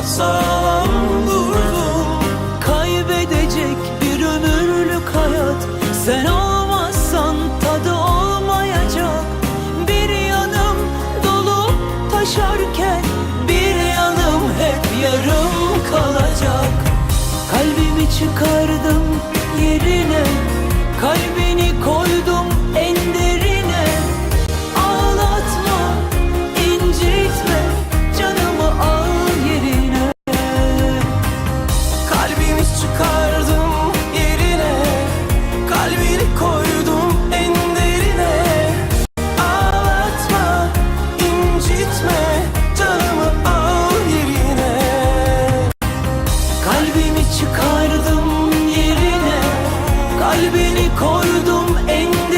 basam durdum Kaybedecek bir ömürlük hayat. Sen olmazsan tadı olmayacak. Bir yanım dolup taşarken Bir yanım hep yarım kalacak. Kalbimi çıkardım yerine. Kalbini koydum çıkardım yerine. Kalbini koydum en